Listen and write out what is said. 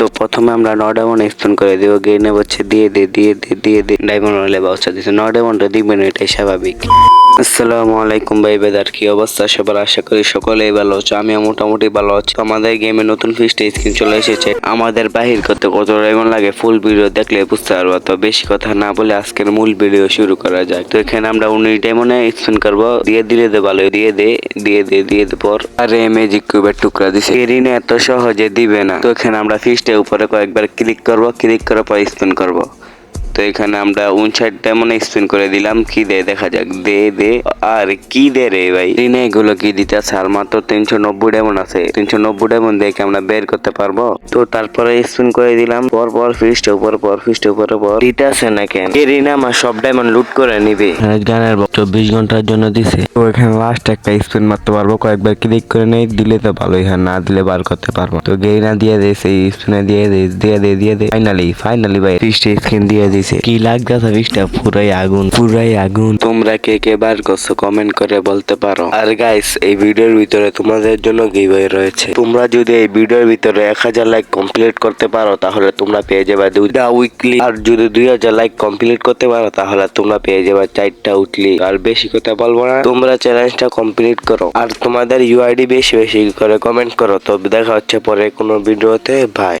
তো প্রথমে আমরা ন ডায়মন্ড এক্সপ্লেন করে দিব। গেইনে হচ্ছে দিয়ে দে দিয়ে দে দিয়ে দে। ডায়মন্ড হলে ব্যবস্থা দিচ্ছে ন ডায়মন্ড দিবেন এটাই স্বাভাবিক। আসসালামু আলাইকুম ভাই বেদার, কি অবস্থা? সবার আশা করি সকলেই ভালো আছো। আমিও মোটামুটি ভালো আছি। আমাদের গেমে নতুন ফিস্টে স্ক্রিন চলে এসেছে। আমাদের বাহির করতে কত ডায়মন্ড লাগে ফুল ভিডিও দেখলে বুঝতে পারব। তো বেশি কথা না বলে আজকের মূল ভিডিও শুরু করা যাক। তো এখানে আমরা উনিশ ডায়মন্ডে এক্সপ্লেন করব। দিয়ে দিলে দে ভালো দিয়ে দে দিয়ে দে দিয়ে দে পর। আরে ম্যাজিক কিউবের টুকরা দিছে। এরিনে এত সহজে দিবে না। তো এখানে আমরা ফিস্টে উপরে কয়েকবার ক্লিক করব ক্লিক করার পর স্পিন করব তো এখানে আমরা উনষাট ডায়মন্ড স্পিন করে দিলাম। কি দে দেখা যাক। দে দে আর কি দে রে ভাই? রিনে এগুলো কি দিতে আছে? আর মাত্র তিনশো নব্বই ডায়মন্ড আছে। তিনশো নব্বই ডায়মন্ড দেখে আমরা বের করতে পারব? তো তারপরে স্পিন করে দিলাম। পর পর ফিস্ট উপর পর ফিস্ট উপর পর। দিতে আছে না কেন? এ রিনা আমার সব ডায়মন্ড লুট করে নিবে। গানের চব্বিশ ঘণ্টার জন্য দিছে। তো এখানে লাস্ট একটা স্পিন মারতে পারব। কয়েকবার ক্লিক করে নেই দিলে তো ভালোই হয় না দিলে বার করতে পারব। তো গেইনা দিয়ে দে সেই স্পিনে দিয়ে দে দিয়ে দে দিয়ে দে। ফাইনালি ফাইনালি ভাই ফিস্ট স্ক্রিন দিয়ে দিছে। কি লাগতেছে ফিস্টটা পুরাই আগুন পুরাই আগুন। তোমরা কে কে বার করছ কমেন্ট করে বলতে পারো। আর গাইস এই ভিডিওর ভিতরে তোমাদের জন্য গিভওয়ে রয়েছে। তোমরা যদি এই ভিডিওর ভিতরে এক হাজার লাইক কমপ্লিট করতে পারো, তাহলে তোমরা পেয়ে যাবে দুইটা উইকলি আর যদি দুই হাজার লাইক কমপ্লিট করতে পারো, তাহলে তোমরা পেয়ে যাবে চারটা উইকলি আর বেশি কথা বলব না। তোমরা চ্যালেঞ্জটা কমপ্লিট করো। আর তোমাদের ইউআইডি বেশি বেশি করে কমেন্ট করো। তো দেখা হচ্ছে পরে কোনো ভিডিওতে। বাই